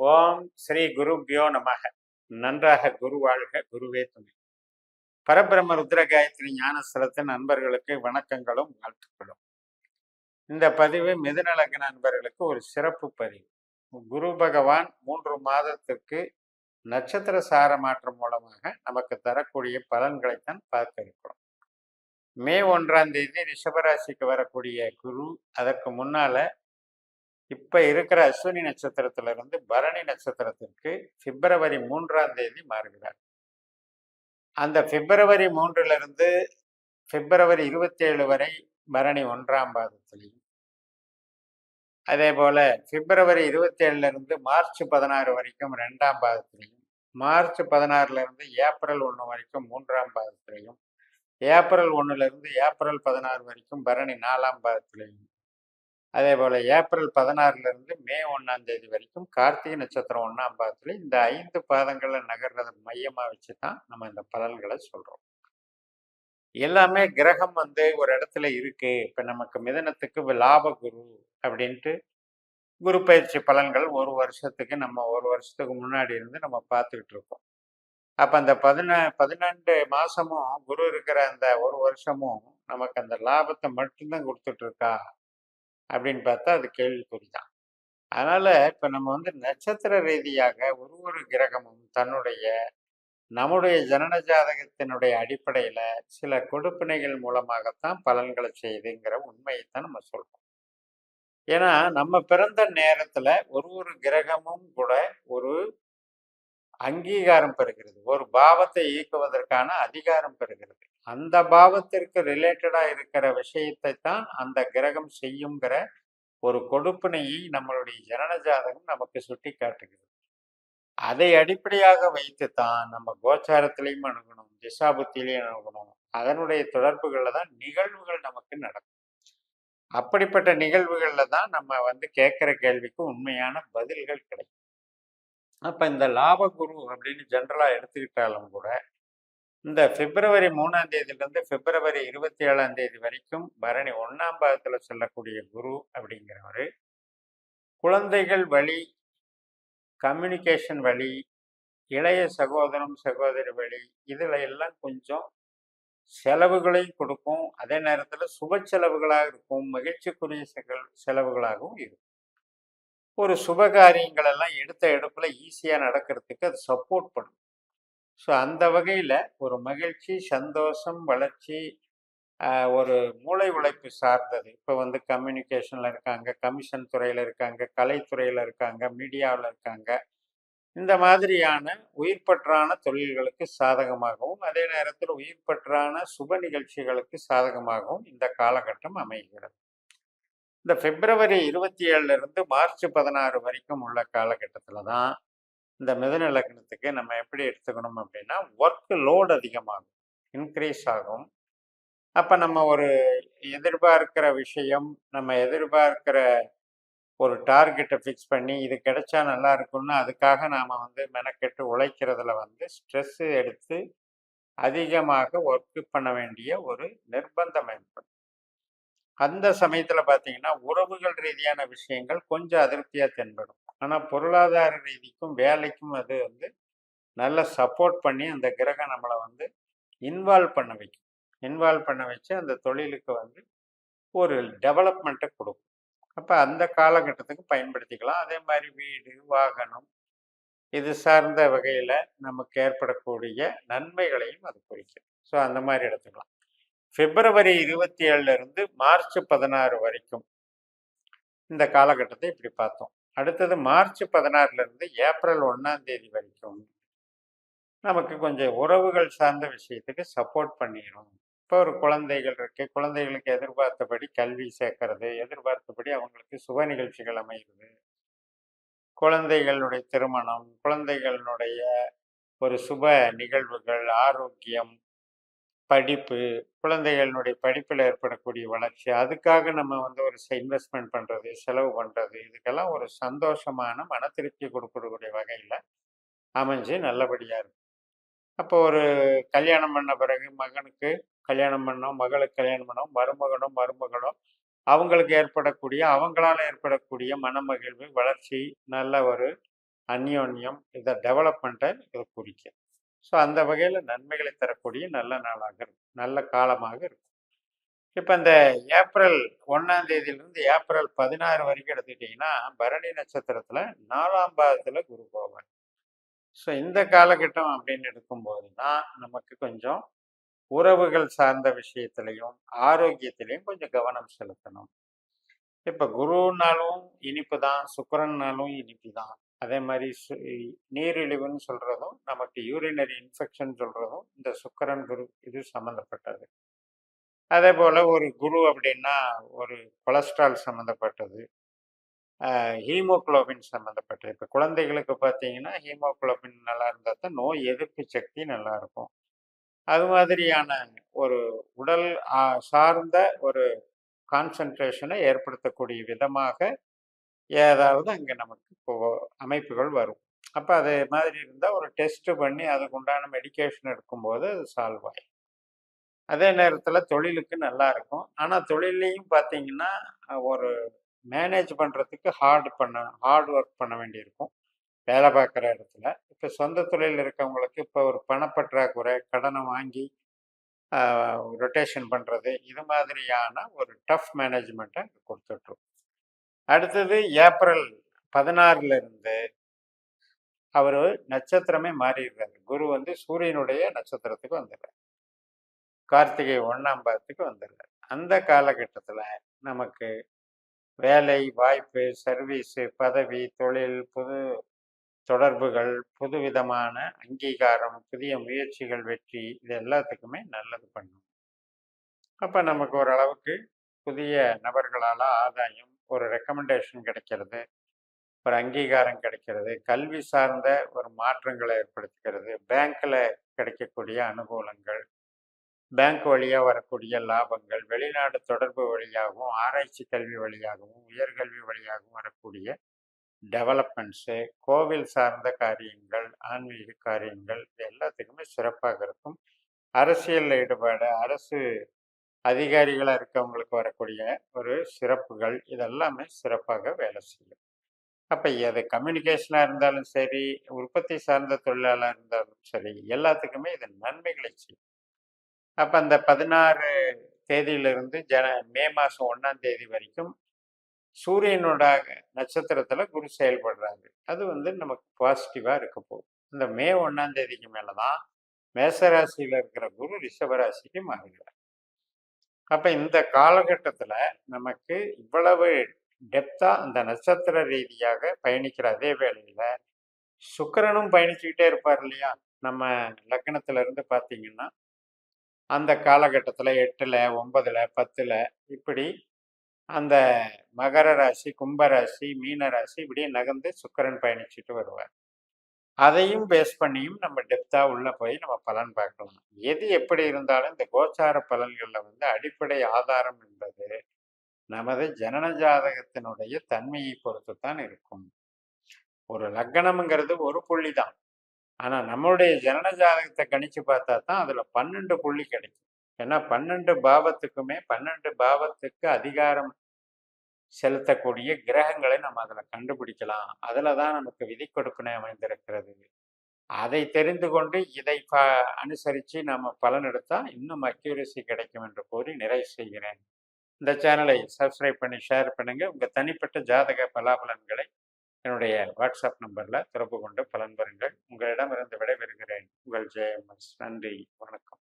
ஓம் ஸ்ரீ குருபியோ நமக. நன்றாக குரு வாழ்க குருவே துணை. பரபிரம்ம ருத்ர காயத்ரி ஞானஸ்தலத்தின் நண்பர்களுக்கு வணக்கங்களும் வாழ்த்துக்களும். இந்த பதிவு மிதுநலக நண்பர்களுக்கு ஒரு சிறப்பு பதிவு. குரு பகவான் மூன்று மாதத்திற்கு நட்சத்திர சார மாற்றம் மூலமாக நமக்கு தரக்கூடிய பலன்களைத்தான் பார்க்க இருக்கிறோம் மே ஒன்றாம் தேதி ரிஷபராசிக்கு வரக்கூடிய குரு அதற்கு முன்னால இப்போ இருக்கிற அஸ்வினி நட்சத்திரத்திலிருந்து பரணி நட்சத்திரத்திற்கு பிப்ரவரி மூன்றாம் தேதி மாறுகிறார். அந்த பிப்ரவரி மூன்றிலிருந்து பிப்ரவரி இருபத்தி ஏழு வரை பரணி ஒன்றாம் பாதத்திலையும். அதே போல பிப்ரவரி இருபத்தி இருந்து மார்ச் பதினாறு வரைக்கும் ரெண்டாம் பாதத்திலையும் மார்ச் பதினாறுலேருந்து ஏப்ரல் ஒன்று வரைக்கும் மூன்றாம் பாதத்திலையும் ஏப்ரல் ஒன்றுலேருந்து ஏப்ரல் பதினாறு வரைக்கும் பரணி நாலாம் பாதத்திலையும். அதே போல் ஏப்ரல் பதினாறுல இருந்து மே ஒன்றாம் தேதி வரைக்கும் கார்த்திகை நட்சத்திரம் ஒன்றாம் பாதத்தில் இந்த ஐந்து பாதங்களை நகர்றதை மையமா வச்சு தான் நம்ம இந்த பலன்களை சொல்கிறோம் எல்லாமே கிரகம் வந்து ஒரு இடத்துல இருக்கு. இப்போ நமக்கு மிதனத்துக்கு லாப குரு அப்படின்ட்டு குரு பயிற்சி பலன்கள் ஒரு வருஷத்துக்கு நம்ம ஒரு வருஷத்துக்கு முன்னாடி இருந்து நம்ம பார்த்துக்கிட்டு இருக்கோம். அப்போ அந்த பதின பதினெண்டு மாதமும் குரு இருக்கிற அந்த ஒரு வருஷமும் நமக்கு அந்த லாபத்தை மட்டும்தான் கொடுத்துட்ருக்கா அப்படின்னு பார்த்தா அது கேள்விக்குறி தான் அதனால் இப்போ நம்ம வந்து நட்சத்திர ரீதியாக ஒரு ஒரு கிரகமும் தன்னுடைய நம்முடைய ஜனன ஜாதகத்தினுடைய அடிப்படையில் சில கொடுப்பினைகள் மூலமாகத்தான் பலன்களை செய்யுதுங்கிற உண்மையைத்தான் நம்ம சொல்கிறோம் ஏன்னா நம்ம பிறந்த நேரத்தில் ஒரு ஒரு கிரகமும் கூட ஒரு அங்கீகாரம் பெறுகிறது. ஒரு பாவத்தை இயக்குவதற்கான அதிகாரம் பெறுகிறது. அந்த பாவத்திற்கு ரிலேட்டடாக இருக்கிற விஷயத்தை தான் அந்த கிரகம் செய்யுங்கிற ஒரு கொடுப்பினையை நம்மளுடைய ஜனன ஜாதகம் நமக்கு சுட்டி காட்டுகிறது அதை அடிப்படையாக வைத்து தான் நம்ம கோச்சாரத்திலையும் அணுகணும் திசாபுத்திலையும் அணுகணும். அதனுடைய தொடர்புகளில் தான் நிகழ்வுகள் நமக்கு நடக்கும். அப்படிப்பட்ட நிகழ்வுகளில் தான் நம்ம வந்து கேட்குற கேள்விக்கு உண்மையான பதில்கள் கிடைக்கும். அப்போ இந்த லாபகுரு அப்படின்னு ஜென்ரலாக எடுத்துக்கிட்டாலும் கூட இந்த பிப்ரவரி மூணாம் தேதியிலிருந்து பிப்ரவரி இருபத்தி ஏழாம் தேதி வரைக்கும் பரணி ஒன்னாம் பாகத்தில் சொல்லக்கூடிய குரு அப்படிங்கிறவர் குழந்தைகள் வழி கம்யூனிகேஷன் வழி இளைய சகோதரம் சகோதரி வழி இதில் எல்லாம் கொஞ்சம் செலவுகளையும் கொடுக்கும். அதே நேரத்தில் சுப செலவுகளாக இருக்கும். மகிழ்ச்சிக்குரிய செலவுகளாகவும் இருக்கும். ஒரு சுப காரியங்கள் எல்லாம் எடுத்த எடுப்பில் ஈஸியாக நடக்கிறதுக்கு அது சப்போர்ட் பண்ணும். ஸோ அந்த வகையில் ஒரு மகிழ்ச்சி சந்தோஷம் வளர்ச்சி ஒரு மூளை உழைப்பு சார்ந்தது. இப்போ வந்து கம்யூனிகேஷனில் இருக்காங்க கமிஷன் துறையில் இருக்காங்க கலைத்துறையில் இருக்காங்க மீடியாவில் இருக்காங்க. இந்த மாதிரியான உயிர்பற்றான தொழில்களுக்கு சாதகமாகவும் அதே நேரத்தில் உயிர்பற்றான சுப நிகழ்ச்சிகளுக்கு சாதகமாகவும் இந்த காலகட்டம் அமைகிறது. இந்த பிப்ரவரி இருபத்தி ஏழுலேருந்து மார்ச் பதினாறு வரைக்கும் உள்ள காலகட்டத்தில் தான் இந்த மிதன லக்னத்துக்கு நம்ம எப்படி எடுத்துக்கணும் அப்படின்னா ஒர்க் லோட் அதிகமாகும் இன்க்ரீஸ் ஆகும். அப்போ நம்ம ஒரு எதிர்பார்க்கிற விஷயம் நம்ம எதிர்பார்க்கிற ஒரு டார்கெட்டை ஃபிக்ஸ் பண்ணி இது கிடைச்சா நல்லா இருக்கும்னு அதுக்காக நாம் வந்து மெனக்கெட்டு உழைக்கிறதுல வந்து ஸ்ட்ரெஸ்ஸு எடுத்து அதிகமாக ஒர்க்கு பண்ண வேண்டிய ஒரு நிர்பந்தம் ஏற்படும். அந்த சமயத்தில் பார்த்தீங்கன்னா உறவுகள் ரீதியான விஷயங்கள் கொஞ்சம் அதிருப்தியாக தென்படும். ஆனால் பொருளாதார ரீதிக்கும் வேலைக்கும் அது வந்து நல்ல சப்போர்ட் பண்ணி அந்த கிரகம் நம்மளை வந்து இன்வால்வ் பண்ண வைக்கும். இன்வால்வ் பண்ண வச்சு அந்த தொழிலுக்கு வந்து ஒரு டெவலப்மெண்ட்டை கொடுக்கும். அப்போ அந்த காலகட்டத்துக்கு பயன்படுத்திக்கலாம். அதே மாதிரி வீடு வாகனம் இது சார்ந்த வகையில் நமக்கு ஏற்படக்கூடிய நன்மைகளையும் அது குறிக்கும். ஸோ அந்த மாதிரி எடுத்துக்கலாம். பிப்ரவரி இருபத்தி ஏழுல இருந்து மார்ச் பதினாறு வரைக்கும் இந்த காலகட்டத்தை இப்படி பார்த்தோம். அடுத்தது மார்ச் பதினாறுல இருந்து ஏப்ரல் ஒன்னாம் தேதி வரைக்கும் நமக்கு கொஞ்சம் உறவுகள் சார்ந்த விஷயத்துக்கு சப்போர்ட் பண்ணிடும் இப்போ ஒரு குழந்தைகள் இருக்கு. குழந்தைகளுக்கு எதிர்பார்த்தபடி கல்வி சேர்க்கறது எதிர்பார்த்தபடி அவங்களுக்கு சுப நிகழ்ச்சிகள் அமைகிறது குழந்தைகளுடைய திருமணம் குழந்தைகளுடைய ஒரு சுப நிகழ்வுகள் ஆரோக்கியம் படிப்பு குழந்தைகளினுடைய படிப்பில் ஏற்படக்கூடிய வளர்ச்சி அதுக்காக நம்ம வந்து ஒரு இன்வெஸ்ட்மெண்ட் பண்ணுறது செலவு பண்ணுறது இதுக்கெல்லாம் ஒரு சந்தோஷமான மன திருப்தி கொடுக்கக்கூடிய வகையில் அமைஞ்சு நல்லபடியாக இருக்கும் அப்போ ஒரு கல்யாணம் பண்ண பிறகு மகனுக்கு கல்யாணம் பண்ணோம் மகளுக்கு கல்யாணம் பண்ணோம் மருமகனும் மருமகளும் அவங்களுக்கு ஏற்படக்கூடிய அவங்களால ஏற்படக்கூடிய மனமகிழ்வு வளர்ச்சி நல்ல ஒரு அந்யோன்யம் இதை டெவலப்மெண்ட்டை இதை குறிக்கும். ஸோ அந்த வகையில் நன்மைகளை தரக்கூடிய நல்ல நாளாக இருக்கும். நல்ல காலமாக இருக்கும். இப்போ இந்த ஏப்ரல் ஒன்றாம் தேதியிலிருந்து ஏப்ரல் பதினாறு வரைக்கும் எடுத்துக்கிட்டிங்கன்னா பரணி நட்சத்திரத்தில் நாலாம் பாதத்தில் குரு போவார் ஸோ இந்த காலகட்டம் அப்படின்னு எடுக்கும்போது தான் நமக்கு கொஞ்சம் உறவுகள் சார்ந்த விஷயத்திலையும் ஆரோக்கியத்திலையும் கொஞ்சம் கவனம் செலுத்தணும். இப்போ குருனாலும் இனிப்பு தான் சுக்கரன்னாலும் இனிப்பு தான். அதே மாதிரி சு- நீரிழிவுன்னு சொல்கிறதும் நமக்கு யூரினரி இன்ஃபெக்ஷன் சொல்கிறதும் இந்த சுக்கரன் குரு இது சம்மந்தப்பட்டது. அதே போல் ஒரு குரு அப்படின்னா ஒரு கொலஸ்ட்ரால் சம்மந்தப்பட்டது. ஹீமோகுளோபின் சம்மந்தப்பட்டது. இப்போ குழந்தைகளுக்கு பார்த்தீங்கன்னா ஹீமோகுளோபின் நல்லா இருந்தால் தான் நோய் எதிர்ப்பு சக்தி நல்லா இருக்கும். அது மாதிரியான ஒரு உடல் சார்ந்த ஒரு கான்சன்ட்ரேஷனை ஏற்படுத்தக்கூடிய விதமாக ஏதாவது அங்கே நமக்கு இப்போ அமைப்புகள் வரும். அப்போ அது மாதிரி இருந்தால் ஒரு டெஸ்ட்டு பண்ணி அதுக்கு உண்டான மெடிக்கேஷன் எடுக்கும்போது அது சால்வ் ஆகும் அதே நேரத்தில் தொழிலுக்கு நல்லா இருக்கும். ஆனால் தொழிலையும் பார்த்தீங்கன்னா ஒரு மேனேஜ் பண்ணுறதுக்கு ஹார்டு பண்ண ஹார்ட் ஒர்க் பண்ண வேண்டியிருக்கும். வேலை பார்க்குற இடத்துல. இப்போ சொந்த தொழில் இருக்கவங்களுக்கு இப்போ ஒரு பணப்பற்றாக்குறை கடனை வாங்கி ரொட்டேஷன் பண்ணுறது இது மாதிரியான ஒரு டஃப் மேனேஜ்மெண்ட்டை கொடுத்துட்ருக்கோம் அடுத்தது ஏப்ரல் பதினாறுல இருந்து அவர் நட்சத்திரமே மாறிடுறாரு. குரு வந்து சூரியனுடைய நட்சத்திரத்துக்கு வந்துடுறார். கார்த்திகை ஒன்றாம் பாதத்துக்கு வந்துடுறார். அந்த காலகட்டத்தில் நமக்கு வேலை வாய்ப்பு சர்வீஸு பதவி தொழில் புது தொடர்புகள் புதுவிதமான அங்கீகாரம் புதிய முயற்சிகள் வெற்றி இது எல்லாத்துக்குமே நல்லது பண்ணும். அப்போ நமக்கு ஓரளவுக்கு புதிய நபர்களால் ஆதாயம் ஒரு ரெக்கமெண்டேஷன் கிடைக்கிறது ஒரு அங்கீகாரம் கிடைக்கிறது கல்வி சார்ந்த ஒரு மாற்றங்களை ஏற்படுத்திக்கிறது பேங்க்கில் கிடைக்கக்கூடிய அனுகூலங்கள் பேங்க் வழியாக வரக்கூடிய லாபங்கள் வெளிநாடு தொடர்பு வழியாகவும் ஆராய்ச்சி கல்வி வழியாகவும் உயர்கல்வி வழியாகவும் வரக்கூடிய டெவலப்மெண்ட்ஸு கோவில் சார்ந்த காரியங்கள் ஆன்மீக காரியங்கள் இது எல்லாத்துக்குமே சிறப்பாக இருக்கும். அரசியலில் ஈடுபாடு அரசு அதிகாரிகளாக இருக்கவங்களுக்கு வரக்கூடிய ஒரு சிறப்புகள் இதெல்லாமே சிறப்பாக வேலை செய்யும். அப்போ அது கம்யூனிகேஷனாக இருந்தாலும் சரி உற்பத்தி சார்ந்த தொழிலாளாக இருந்தாலும் சரி எல்லாத்துக்குமே இது நன்மைகளை செய்யும். அப்போ அந்த பதினாறு தேதியிலிருந்து ஜன மே மாதம் ஒன்றாம் தேதி வரைக்கும் சூரியனோட நட்சத்திரத்தில் குரு செயல்படுறாங்க அது வந்து நமக்கு பாசிட்டிவாக இருக்க போகும் இந்த மே ஒன்றாம் தேதிக்கு மேலே தான் மேசராசியில் இருக்கிற குரு ரிஷபராசிக்கு மாறுகிறார். அப்போ இந்த காலகட்டத்தில் நமக்கு இவ்வளவு டெப்த்தாக அந்த நட்சத்திர ரீதியாக பயணிக்கிற அதே வேளையில் சுக்கிரனும் பயணிச்சுக்கிட்டே இருப்பார் இல்லையா? நம்ம லக்னத்திலிருந்து பார்த்தீங்கன்னா அந்த காலகட்டத்தில் எட்டில் ஒன்பதில் பத்தில் இப்படி அந்த மகர ராசி கும்பராசி மீன ராசி இப்படியே நகர்ந்து சுக்கிரன் பயணிச்சுட்டு வருவார். அதையும் பேஸ் பண்ணியும் நம்ம டெப்தா உள்ள போய் நம்ம பலன் பார்க்கலாம் எது எப்படி இருந்தாலும் இந்த கோச்சார பலன்களில் வந்து அடிப்படை ஆதாரம் என்பது நமது ஜனன ஜாதகத்தினுடைய தன்மையை பொறுத்து தான் இருக்கும். ஒரு லக்னம்ங்கிறது ஒரு புள்ளி தான் ஆனா நம்மளுடைய ஜனன ஜாதகத்தை கணிச்சு பார்த்தா தான் அதுல பன்னெண்டு புள்ளி கிடைக்கும். ஏன்னா பன்னெண்டு பாவத்துக்குமே பன்னெண்டு பாவத்துக்கு அதிகாரம் செலுத்தக்கூடிய கிரகங்களை நம்ம அதில் கண்டுபிடிக்கலாம். அதில் தான் நமக்கு விதி கொடுப்பினை அமைந்திருக்கிறது. அதை தெரிந்து கொண்டு இதை ப அனுசரித்து நாம் பலன் எடுத்தால் இன்னும் அக்யூரசி கிடைக்கும் என்று கூறி நிறைவு செய்கிறேன். இந்த சேனலை சப்ஸ்கிரைப் பண்ணி ஷேர் பண்ணுங்கள் உங்கள் தனிப்பட்ட ஜாதக பலாபலன்களை என்னுடைய வாட்ஸ்அப் நம்பரில் தொடர்பு கொண்டு பலன் பெறுங்கள். உங்களிடமிருந்து விடைபெறுகிறேன். உங்கள் ஜெயம் நன்றி. வணக்கம்.